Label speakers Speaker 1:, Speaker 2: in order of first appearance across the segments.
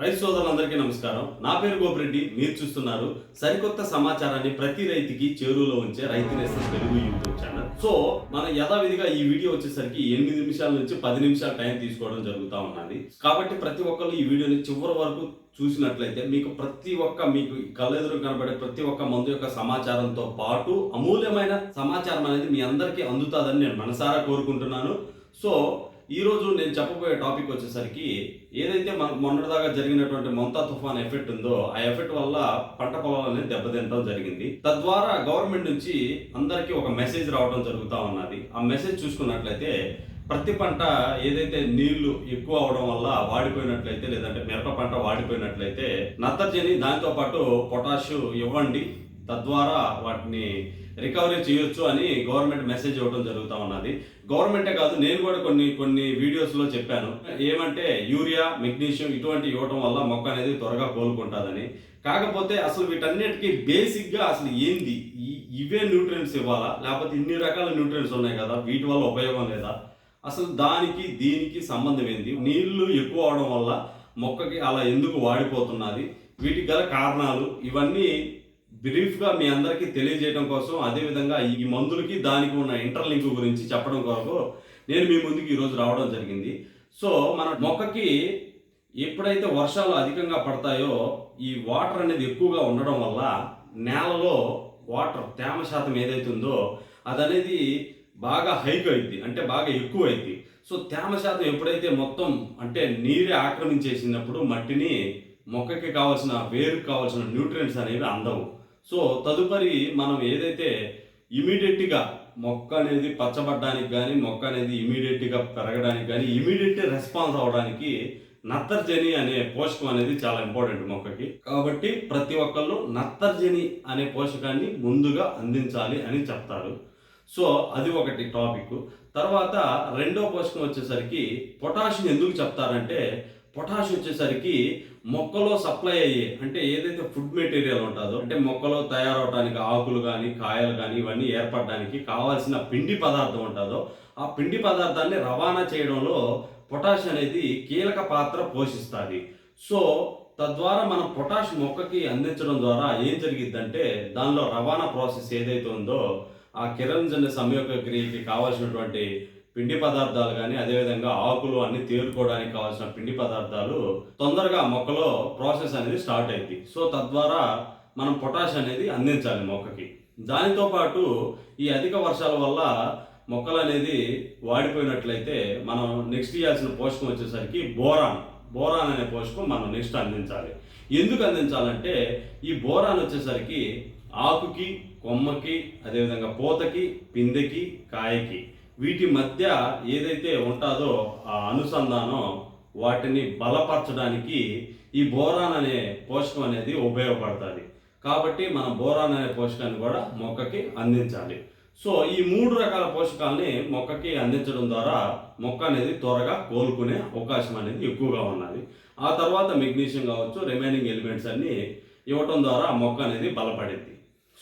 Speaker 1: రైతు సోదరులందరికీ నమస్కారం. నా పేరు గోపిరెడ్డి మీరు చూస్తున్నారు సరికొత్త సమాచారాన్ని ప్రతి రైతుకి చేరువలో ఉంచే రైతు నేస్తం తెలుగు యూట్యూబ్ ఛానల్. సో మన యథావిధిగా ఈ వీడియో వచ్చేసరికి ఎనిమిది నిమిషాల నుంచి పది నిమిషాల టైం తీసుకోవడం జరుగుతూ ఉన్నది. కాబట్టి ప్రతి ఒక్కరు ఈ వీడియోని చివరి వరకు చూసినట్లయితే మీకు ప్రతి ఒక్క మీకు కళ్ళెదురు కనబడే ప్రతి ఒక్క మందు యొక్క సమాచారంతో పాటు అమూల్యమైన సమాచారం అనేది మీ అందరికీ అందుతుందని నేను మనసారా కోరుకుంటున్నాను. సో ఈ రోజు నేను చెప్పబోయే టాపిక్ వచ్చేసరికి ఏదైతే మన మొన్నటిదాకా జరిగినటువంటి మమతా తుఫాన్ ఎఫెక్ట్ ఉందో ఆ ఎఫెక్ట్ వల్ల పంట పొలాలనే దెబ్బతింటడం జరిగింది. తద్వారా గవర్నమెంట్ నుంచి అందరికీ ఒక మెసేజ్ రావడం జరుగుతూ ఉన్నది. ఆ మెసేజ్ చూసుకున్నట్లయితే ప్రతి పంట ఏదైతే నీళ్ళు ఎక్కువ అవడం వల్ల వాడిపోయినట్లయితే లేదంటే మిరప పంట వాడిపోయినట్లయితే నత్రజని దాంతో పాటు పొటాషు ఇవ్వండి. తద్వారా వాటిని రికవరీ చేయొచ్చు అని గవర్నమెంట్ మెసేజ్ ఇవ్వడం జరుగుతూ ఉన్నది. గవర్నమెంటే కాదు నేను కూడా కొన్ని కొన్ని వీడియోస్లో చెప్పాను. ఏమంటే యూరియా మెగ్నీషియం ఇటువంటి ఇవ్వటం వల్ల మొక్క అనేది త్వరగా కోలుకుంటుందని. కాకపోతే అసలు వీటన్నిటికీ బేసిక్గా అసలు ఏంది? ఇవే న్యూట్రియన్స్ ఇవ్వాలా? లేకపోతే ఇన్ని రకాల న్యూట్రియన్స్ ఉన్నాయి కదా వీటి వల్ల ఉపయోగం లేదా? అసలు దానికి దీనికి సంబంధం ఏంది? నీళ్ళు ఎక్కువ అవడం వల్ల మొక్కకి అలా ఎందుకు వాడిపోతున్నది? వీటికి గల కారణాలు ఇవన్నీ బ్రీఫ్గా మీ అందరికీ తెలియజేయడం కోసం అదేవిధంగా ఈ మందులకి దానికి ఉన్న ఇంటర్లింక్ గురించి చెప్పడం కొరకు నేను మీ ముందుకు ఈరోజు రావడం జరిగింది. సో మన మొక్కకి ఎప్పుడైతే వర్షాలు అధికంగా పడతాయో ఈ వాటర్ అనేది ఎక్కువగా ఉండడం వల్ల నేలలో వాటర్ తేమ శాతం ఏదైతే ఉందో అదనేది బాగా హైక్ అయింది అంటే బాగా ఎక్కువ అయింది సో తేమ శాతం ఎప్పుడైతే మొత్తం అంటే నీరే ఆక్రమించేసినప్పుడు మట్టిని మొక్కకి కావాల్సిన వేరుకి కావాల్సిన న్యూట్రియంట్స్ అనేవి అందవు. సో తదుపరి మనం ఏదైతే ఇమీడియట్గా మొక్క అనేది పచ్చబడ్డానికి కానీ మొక్క అనేది ఇమీడియట్గా పెరగడానికి కానీ ఇమీడియట్ రెస్పాన్స్ అవడానికి నత్తర్జని అనే పోషకం అనేది చాలా ఇంపార్టెంట్ మొక్కకి. కాబట్టి ప్రతి ఒక్కళ్ళు నత్తర్జని అనే పోషకాన్ని ముందుగా అందించాలి అని చెప్తారు. సో అది ఒకటి టాపిక్ తర్వాత రెండో పోషకం వచ్చేసరికి పొటాషియం ఎందుకు చెప్తారంటే పొటాష్ వచ్చేసరికి మొక్కలో సప్లై అయ్యే అంటే ఏదైతే ఫుడ్ మెటీరియల్ ఉంటుందో అంటే మొక్కలో తయారవడానికి ఆకులు కానీ కాయలు కానీ ఇవన్నీ ఏర్పడడానికి కావాల్సిన పిండి పదార్థం ఉంటుందో ఆ పిండి పదార్థాన్ని రవాణా చేయడంలో పొటాష్ అనేది కీలక పాత్ర పోషిస్తుంది. సో తద్వారా మనం పొటాష్ మొక్కకి అందించడం ద్వారా ఏం జరిగిద్దంటే దానిలో రవాణా ప్రాసెస్ ఏదైతే ఉందో ఆ కిరణజన్య సంయోగ క్రియకి కావాల్సినటువంటి పిండి పదార్థాలు కానీ అదేవిధంగా ఆకులు అన్ని తేరుకోవడానికి కావాల్సిన పిండి పదార్థాలు తొందరగా మొక్కలో ప్రాసెస్ అనేది స్టార్ట్ అయింది. సో తద్వారా మనం పొటాష్ అనేది అందించాలి మొక్కకి. దానితో పాటు ఈ అధిక వర్షాల వల్ల మొక్కలు అనేది వాడిపోయినట్లయితే మనం నెక్స్ట్ ఇవ్వాల్సిన పోషకం వచ్చేసరికి బోరాన్ బోరాన్ అనే పోషకం మనం నెక్స్ట్ అందించాలి. ఎందుకు అందించాలంటే ఈ బోరాన్ వచ్చేసరికి ఆకుకి కొమ్మకి అదేవిధంగా పూతకి పిందెకి కాయకి వీటి మధ్య ఏదైతే ఉంటుందో ఆ అనుసంధానం వాటిని బలపరచడానికి ఈ బోరాన్ అనే పోషకం అనేది ఉపయోగపడుతుంది. కాబట్టి మనం బోరాన్ అనే పోషకాన్ని కూడా మొక్కకి అందించాలి. సో ఈ మూడు రకాల పోషకాలని మొక్కకి అందించడం ద్వారా మొక్క అనేది త్వరగా కోలుకునే అవకాశం అనేది ఎక్కువగా ఉన్నది. ఆ తర్వాత మెగ్నీషియం కావచ్చు రిమైనింగ్ ఎలిమెంట్స్ అన్ని ఇవ్వటం ద్వారా మొక్క అనేది బలపడింది.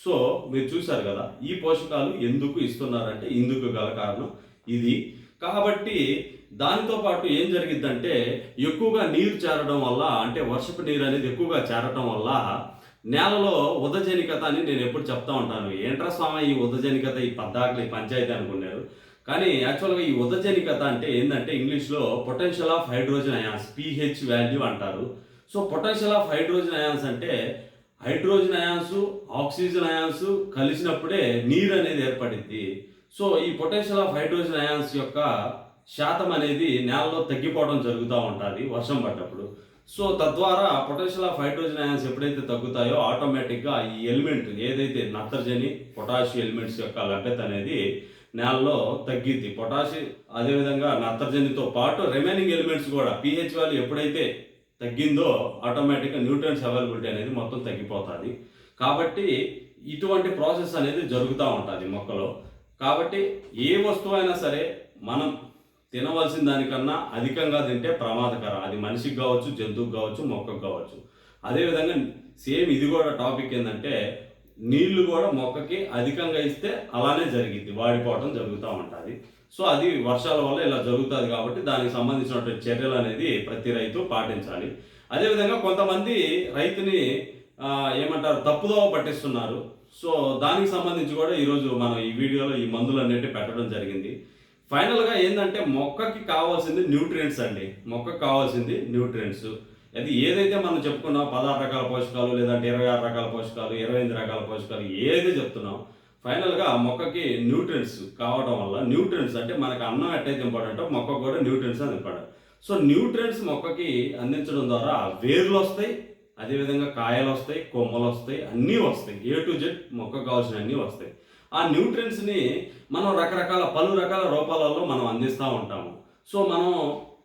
Speaker 1: సో మీరు చూశారు కదా ఈ పోషకాలు ఎందుకు ఇస్తున్నారంటే ఇందుకు గల కారణం ఇది. కాబట్టి దానితో పాటు ఏం జరిగిద్దంటే ఎక్కువగా నీరు చేరడం వల్ల అంటే వర్షపు నీరు అనేది ఎక్కువగా చేరటం వల్ల నేలలో ఉదజనికత అని నేను ఎప్పుడు చెప్తా ఉంటాను. ఏంట్రా స్వామి ఈ ఉదజనికత ఈ పద్దాకులు ఈ పంచాయతీ అనుకున్నారు. కానీ యాక్చువల్గా ఈ ఉదజనికత అంటే ఏంటంటే ఇంగ్లీష్లో potential of hydrogen ions pH value అంటారు. So potential of hydrogen ions అంటే హైడ్రోజన్ అయాన్స్ ఆక్సిజన్ అయాన్స్ కలిసినప్పుడే నీరు అనేది ఏర్పడింది. సో ఈ పొటెన్షియల్ ఆఫ్ హైడ్రోజన్ అయాన్స్ యొక్క శాతం అనేది నేలలో తగ్గిపోవడం జరుగుతూ ఉంటుంది వర్షం పడ్డప్పుడు. సో తద్వారా పొటెన్షియల్ ఆఫ్ హైడ్రోజన్ అయాన్స్ ఎప్పుడైతే తగ్గుతాయో ఆటోమేటిక్గా ఈ ఎలిమెంట్ ఏదైతే నత్రజని పొటాషియం ఎలిమెంట్స్ యొక్క లభ్యత అనేది నేలలో తగ్గిద్ది. పొటాషి అదేవిధంగా నత్రజనితో పాటు రిమైనింగ్ ఎలిమెంట్స్ కూడా పిహెచ్ వాల్యూ ఎప్పుడైతే తగ్గిందో ఆటోమేటిక్గా న్యూట్రియన్స్ అవైలబిలిటీ అనేది మొత్తం తగ్గిపోతుంది. కాబట్టి ఇటువంటి ప్రాసెస్ అనేది జరుగుతూ ఉంటుంది మొక్కలో. కాబట్టి ఏ వస్తువు అయినా సరే మనం తినవలసిన దానికన్నా అధికంగా తింటే ప్రమాదకరం. అది మనిషికి కావచ్చు జంతువుకి కావచ్చు మొక్కకు కావచ్చు. అదేవిధంగా సేమ్ ఇది కూడా టాపిక్ ఏంటంటే నీళ్ళు కూడా మొక్కకి అధికంగా ఇస్తే అలానే జరిగింది వాడిపోవటం జరుగుతూ ఉంటుంది. సో అది వర్షాల వల్ల ఇలా జరుగుతుంది కాబట్టి దానికి సంబంధించినటువంటి చర్యలు అనేది ప్రతి రైతు పాటించాలి. అదేవిధంగా కొంతమంది రైతుని ఏమంటారు తప్పుదోవ పట్టిస్తున్నారు. సో దానికి సంబంధించి కూడా ఈరోజు మనం ఈ వీడియోలో ఈ మందులు అనేవి పెట్టడం జరిగింది. ఫైనల్గా ఏంటంటే మొక్కకి కావాల్సింది న్యూట్రియంట్స్ అండి. మొక్కకి కావాల్సింది న్యూట్రియంట్స్. అది ఏదైతే మనం చెప్పుకున్నాం పదహారు రకాల పోషకాలు లేదంటే ఇరవై ఆరు రకాల పోషకాలు ఇరవై ఎనిమిది రకాల పోషకాలు ఏదైతే చెప్తున్నాం ఫైనల్గా మొక్కకి న్యూట్రిన్స్ కావడం వల్ల న్యూట్రిన్స్ అంటే మనకి అన్నం ఎట్టయితే ఇంపార్టెంట్ మొక్కకు కూడా న్యూట్రియంట్స్ అని ఇంపార్టెంట్ సో న్యూట్రియంట్స్ మొక్కకి అందించడం ద్వారా వేర్లు వస్తాయి అదేవిధంగా కాయలు వస్తాయి కొమ్మలు వస్తాయి అన్నీ వస్తాయి. ఏ టు జెడ్ మొక్కకు కావాల్సిన అన్నీ వస్తాయి. ఆ న్యూట్రియంట్స్ని మనం రకరకాల పలు రకాల రూపాలలో మనం అందిస్తూ ఉంటాము. సో మనం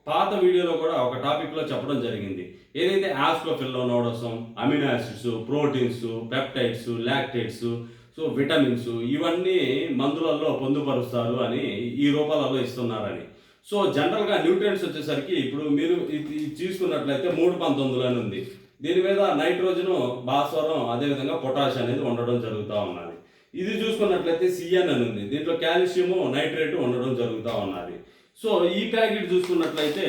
Speaker 1: పాత వీడియోలో కూడా ఒక టాపిక్లో చెప్పడం జరిగింది. ఏదైతే Ascophyllum nodosum amino acids proteins peptides lactates so vitamins ఇవన్నీ మందులలో పొందుపరుస్తారు అని ఈ రూపాలలో ఇస్తున్నారని. సో జనరల్గా న్యూట్రియంట్స్ వచ్చేసరికి ఇప్పుడు మీరు ఇది తీసుకున్నట్లయితే మూడు పంతొమ్మిదిలో అని ఉంది. దీని మీద నైట్రోజన్ భాస్వరం అదేవిధంగా పొటాష్ అనేది ఉండడం జరుగుతూ ఉన్నది. ఇది చూసుకున్నట్లయితే సిఎన్ అని ఉంది. దీంట్లో కాల్షియము నైట్రేట్ ఉండడం జరుగుతూ ఉన్నది. సో ఈ ప్యాకెట్ చూసుకున్నట్లయితే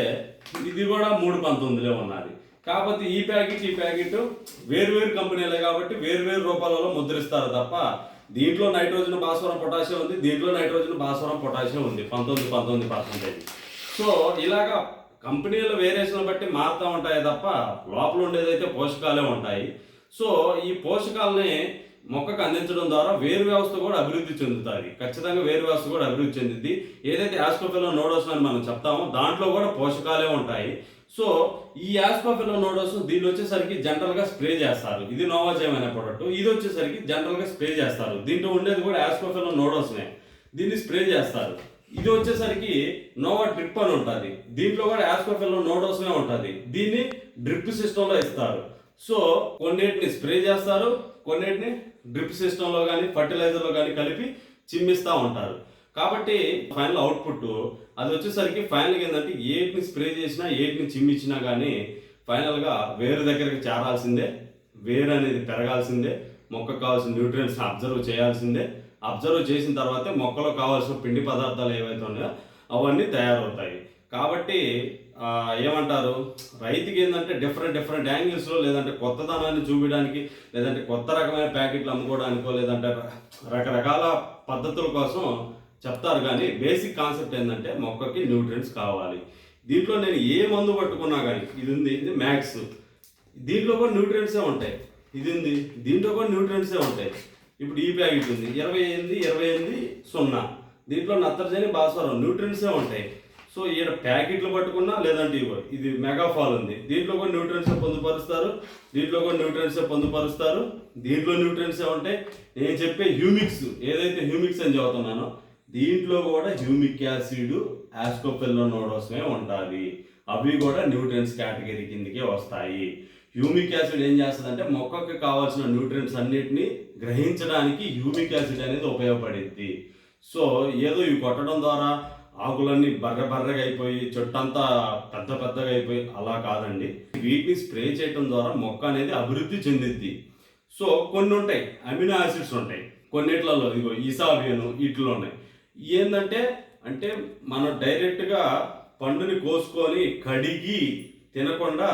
Speaker 1: ఇది కూడా మూడు పంతొమ్మిదిలో ఉన్నది. కాకపోతే ఈ ప్యాకెట్ ఈ ప్యాకెట్ వేరు వేరు కంపెనీలే కాబట్టి వేరు వేరు రూపాలలో ముద్రిస్తారు తప్ప దీంట్లో నైట్రోజన్ భాస్వరం పొటాషియం ఉంది. దీంట్లో నైట్రోజన్ భాస్వరం పొటాషియం ఉంది. పంతొమ్మిది పంతొమ్మిది పర్సెంటేజ్. సో ఇలాగా కంపెనీల వేరియేషన్ బట్టి మారుతూ ఉంటాయి తప్ప లోపల ఉండేదైతే పోషకాలే ఉంటాయి. సో ఈ పోషకాలని మొక్కకు అందించడం ద్వారా వేరు వ్యవస్థ కూడా అభివృద్ధి చెందుతుంది ఖచ్చితంగా వేరు వ్యవస్థ కూడా అభివృద్ధి చెందింది ఏదైతే యాస్కోఫిలో నోడోస్ అని మనం చెప్తామో దాంట్లో కూడా పోషకాలే ఉంటాయి. సో ఈ యాస్పాఫిలో నోడోస్ దీన్ని వచ్చేసరికి జనరల్గా స్ప్రే చేస్తారు. ఇది నోవాజయం అనే ప్రొడక్ట్. ఇది వచ్చేసరికి జనరల్గా స్ప్రే చేస్తారు. దీంట్లో ఉండేది కూడా యాస్పాఫిలో నోడోస్నే దీన్ని స్ప్రే చేస్తారు. ఇది వచ్చేసరికి నోవా డ్రిప్ అని ఉంటుంది. దీంట్లో కూడా యాస్పాఫిలో నోడోస్నే ఉంటుంది. దీన్ని డ్రిప్ సిస్టంలో ఇస్తారు. సో కొన్నిటిని స్ప్రే చేస్తారు. కొన్నిటిని డ్రిప్ సిస్టంలో కానీ ఫర్టిలైజర్లో కానీ కలిపి చిమ్మిస్తూ ఉంటారు. కాబట్టి ఫైనల్ అవుట్పుట్ అది వచ్చేసరికి ఫైనల్గా ఏంటంటే ఏటిని స్ప్రే చేసినా ఏటిని చిమ్మిచ్చినా కానీ ఫైనల్గా వేరు దగ్గరికి చేరాల్సిందే. వేరు అనేది పెరగాల్సిందే. మొక్కకు కావాల్సిన న్యూట్రియంట్స్ అబ్జర్వ్ చేయాల్సిందే. అబ్జర్వ్ చేసిన తర్వాతే మొక్కలో కావాల్సిన పిండి పదార్థాలు ఏవైతే ఉన్నాయో అవన్నీ తయారవుతాయి. కాబట్టి ఏమంటారు? రైతుకి ఏంటంటే డిఫరెంట్ డిఫరెంట్ యాంగిల్స్లో లేదంటే కొత్త దానాన్ని చూపించడానికి లేదంటే కొత్త రకమైన ప్యాకెట్లు అమ్ముకోవడానికో లేదంటే రకరకాల పద్ధతుల కోసం చెప్తారు కానీ బేసిక్ కాన్సెప్ట్ ఏంటంటే మొక్కకి న్యూట్రియంట్స్ కావాలి. దీంట్లో నేను ఏ మందు పట్టుకున్నా కానీ ఇది ఉంది ఇది మ్యాక్స్ దీంట్లో కూడా న్యూట్రియంట్సే ఉంటాయి. ఇది ఉంది దీంట్లో కూడా న్యూట్రియంట్సే ఉంటాయి. ఇప్పుడు ఈ ప్యాకెట్ ఉంది. ఇరవై ఎనిమిది ఇరవై ఎనిమిది సున్నా. దీంట్లో నత్రజని భాస్వరం న్యూట్రియంట్సే ఉంటాయి. సో ఈడ ప్యాకెట్లు పట్టుకున్నా లేదంటే ఇవ్వ. ఇది మెగాఫాల్ ఉంది. దీంట్లో కూడా న్యూట్రియంట్సే పొందుపరుస్తారు. దీంట్లో కూడా న్యూట్రియంట్సే పొందుపరుస్తారు. దీంట్లో న్యూట్రియంట్సే ఉంటాయి. నేను చెప్పే హ్యూమిక్స్ ఏదైతే హ్యూమిక్స్ అని చదువుతున్నానో దీంట్లో కూడా హ్యూమిక్ యాసిడ్ ఆస్కోపెల్లోనోడోసమే ఉంటుంది అవి కూడా న్యూట్రియన్స్ కేటగిరీ కిందకే వస్తాయి. హ్యూమిక్ యాసిడ్ ఏం చేస్తుందంటే మొక్కకి కావాల్సిన న్యూట్రియన్స్ అన్నిటిని గ్రహించడానికి హ్యూమిక్ యాసిడ్ అనేది ఉపయోగపడింది సో ఏదో ఇవి కొట్టడం ద్వారా ఆకులన్నీ బర్ర బర్రగా అయిపోయి చెట్టంతా పెద్ద పెద్దగా అయిపోయి అలా కాదండి. వీటిని స్ప్రే చేయడం ద్వారా మొక్క అనేది అభివృద్ధి చెందిద్ది. సో కొన్ని ఉంటాయి. అమినో యాసిడ్స్ ఉంటాయి. కొన్నిట్లలో ఇదిగో ఇసాబియను వీటిలో ఉన్నాయి ఏంటంటే అంటే మనం డైరెక్ట్గా పండుని కోసుకొని కడిగి తినకుండా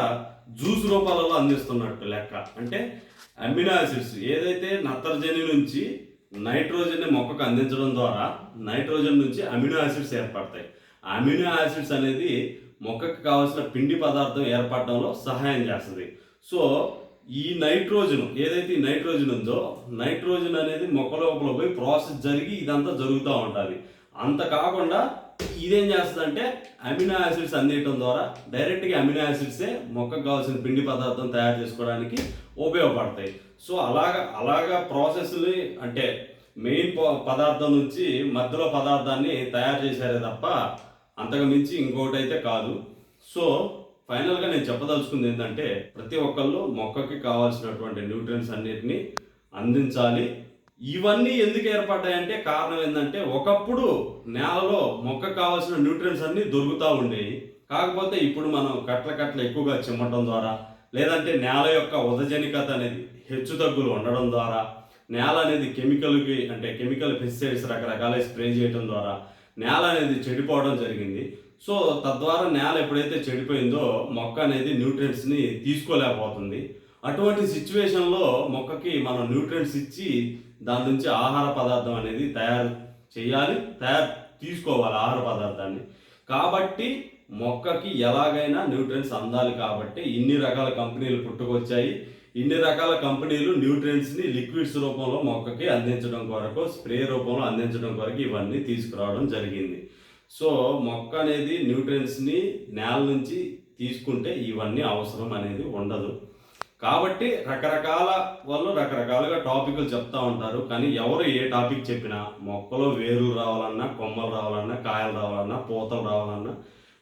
Speaker 1: జ్యూస్ రూపాలలో అందిస్తున్నట్టు లెక్క. అంటే అమినో యాసిడ్స్ ఏదైతే నత్రజని నుంచి నైట్రోజన్ని మొక్కకు అందించడం ద్వారా నైట్రోజన్ నుంచి అమినో యాసిడ్స్ ఏర్పడతాయి. అమినో యాసిడ్స్ అనేది మొక్కకు కావాల్సిన పిండి పదార్థం ఏర్పడడంలో సహాయం చేస్తుంది. సో ఈ నైట్రోజన్ ఏదైతే ఈ నైట్రోజన్ ఉందో నైట్రోజన్ అనేది మొక్క లోపల పోయి ప్రాసెస్ జరిగి ఇదంతా జరుగుతూ ఉంటుంది అంత కాకుండా ఇదేం చేస్తుందంటే అమినో యాసిడ్స్ అందించడం ద్వారా డైరెక్ట్గా అమినో యాసిడ్సే మొక్కకు కావాల్సిన పిండి పదార్థం తయారు చేసుకోవడానికి ఉపయోగపడతాయి. సో అలాగా అలాగా ప్రాసెస్ని అంటే మెయిన్ పదార్థం నుంచి మధ్యలో పదార్థాన్ని తయారు చేశారే తప్ప అంతకు మించి ఇంకొకటి అయితే కాదు. సో ఫైనల్గా నేను చెప్పదలుచుకుంది ఏంటంటే ప్రతి ఒక్కళ్ళు మొక్కకి కావాల్సినటువంటి న్యూట్రియన్స్ అన్నిటిని అందించాలి. ఇవన్నీ ఎందుకు ఏర్పడ్డాయంటే కారణం ఏంటంటే ఒకప్పుడు నేలలో మొక్క కావాల్సిన న్యూట్రియన్స్ అన్నీ దొరుకుతూ ఉండేవి. కాకపోతే ఇప్పుడు మనం కట్ల కట్ల ఎక్కువగా చిమ్మటం ద్వారా లేదంటే నేల యొక్క ఉదజనికత అనేది హెచ్చు తగ్గులు ఉండడం ద్వారా నేల అనేది కెమికల్కి అంటే కెమికల్ పెస్టిసైడ్స్ రకరకాల స్ప్రే చేయడం ద్వారా నేల అనేది చెడిపోవడం జరిగింది. సో తద్వారా నేల ఎప్పుడైతే చెడిపోయిందో మొక్క అనేది న్యూట్రియంట్స్ని తీసుకోలేకపోతుంది. అటువంటి సిచ్యువేషన్లో మొక్కకి మనం న్యూట్రియంట్స్ ఇచ్చి దాని నుంచి ఆహార పదార్థం అనేది తయారు చేయాలి తయారు తీసుకోవాలి ఆహార పదార్థాన్ని. కాబట్టి మొక్కకి ఎలాగైనా న్యూట్రియంట్స్ అందాలి కాబట్టి ఇన్ని రకాల కంపెనీలు పుట్టుకొచ్చాయి. ఇన్ని రకాల కంపెనీలు న్యూట్రియంట్స్ని లిక్విడ్స్ రూపంలో మొక్కకి అందించడం కొరకు స్ప్రే రూపంలో అందించడం కొరకు ఇవన్నీ తీసుకురావడం జరిగింది. సో మొక్క అనేది న్యూట్రియన్స్ని నేల నుంచి తీసుకుంటే ఇవన్నీ అవసరం అనేది ఉండదు. కాబట్టి రకరకాల వాళ్ళు రకరకాలుగా టాపిక్లు చెప్తా ఉంటారు. కానీ ఎవరు ఏ టాపిక్ చెప్పినా మొక్కలో వేరు రావాలన్నా కొమ్మలు రావాలన్నా కాయలు రావాలన్నా పూతలు రావాలన్నా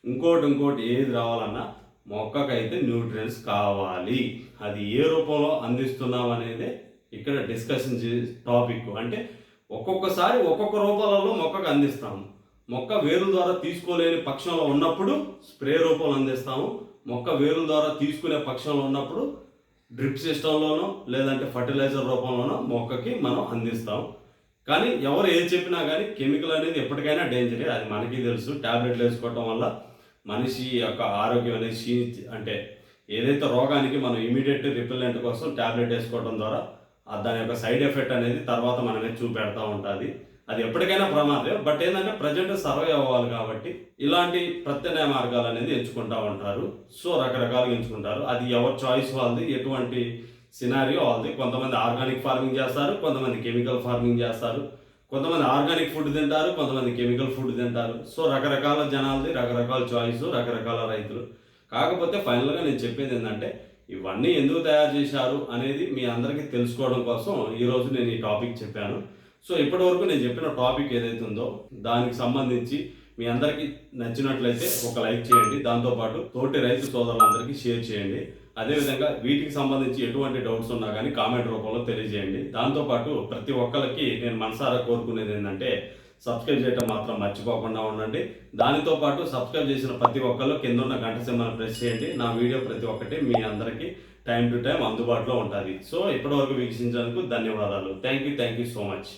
Speaker 1: ఇంకోటి ఇంకోటి ఏది రావాలన్నా మొక్కకైతే న్యూట్రియన్స్ కావాలి. అది ఏ రూపంలో అందిస్తున్నాం అనేది ఇక్కడ డిస్కషన్ టాపిక్ అంటే ఒక్కొక్కసారి ఒక్కొక్క రూపాలలో మొక్కకు అందిస్తాము. మొక్క వేరుల ద్వారా తీసుకోలేని పక్షంలో ఉన్నప్పుడు స్ప్రే రూపంలో అందిస్తాము. మొక్క వేరుల ద్వారా తీసుకునే పక్షంలో ఉన్నప్పుడు డ్రిప్ సిస్టంలోనో లేదంటే ఫర్టిలైజర్ రూపంలోనో మొక్కకి మనం అందిస్తాం. కానీ ఎవరు ఏది చెప్పినా కానీ కెమికల్ అనేది ఎప్పటికైనా డేంజరే అది మనకి తెలుసు. టాబ్లెట్లు వేసుకోవటం వల్ల మనిషి యొక్క ఆరోగ్యం అనేది క్షీణి అంటే ఏదైతే రోగానికి మనం ఇమీడియట్ రిపెల్లెంట్ కోసం టాబ్లెట్ వేసుకోవడం ద్వారా దాని యొక్క సైడ్ ఎఫెక్ట్ అనేది తర్వాత మనమే చూపెడతా ఉంటుంది. అది ఎప్పటికైనా ప్రమాదమే. బట్ ఏంటంటే ప్రజెంట్ సర్వే అవ్వాలి కాబట్టి ఇలాంటి ప్రత్యామ్నాయ మార్గాలు అనేది ఎంచుకుంటా ఉంటారు. సో రకరకాలుగా ఎంచుకుంటారు. అది ఎవరి చాయిస్ వాళ్ళది ఎటువంటి సినారియో వాళ్ళది. కొంతమంది ఆర్గానిక్ ఫార్మింగ్ చేస్తారు కొంతమంది కెమికల్ ఫార్మింగ్ చేస్తారు. కొంతమంది ఆర్గానిక్ ఫుడ్ తింటారు కొంతమంది కెమికల్ ఫుడ్ తింటారు. సో రకరకాల జనాలది రకరకాల చాయిస్ రకరకాల రైతులు. కాకపోతే ఫైనల్గా నేను చెప్పేది ఏంటంటే ఇవన్నీ ఎందుకు తయారు చేశారు అనేది మీ అందరికీ తెలుసుకోవడం కోసం ఈరోజు నేను ఈ టాపిక్ చెప్పాను. సో ఇప్పటివరకు నేను చెప్పిన టాపిక్ ఏదైతే ఉందో దానికి సంబంధించి మీ అందరికీ నచ్చినట్లయితే ఒక లైక్ చేయండి. దాంతోపాటు తోటి రైతు సోదరులందరికీ షేర్ చేయండి. అదేవిధంగా వీటికి సంబంధించి ఎటువంటి డౌట్స్ ఉన్నా కానీ కామెంట్ రూపంలో తెలియజేయండి. దాంతోపాటు ప్రతి ఒక్కరికి నేను మనసారా కోరుకునేది ఏంటంటే సబ్స్క్రైబ్ చేయడం మాత్రం మర్చిపోకుండా ఉండండి. దానితో పాటు సబ్స్క్రైబ్ చేసిన ప్రతి ఒక్కరు కింద ఉన్న గంట సింబల్ ప్రెస్ చేయండి. నా వీడియో ప్రతి ఒక్కటి మీ అందరికీ టైం టు టైం అందుబాటులో ఉంటుంది సో ఇప్పటివరకు వీక్షించినందుకు ధన్యవాదాలు. Thank you thank you so much.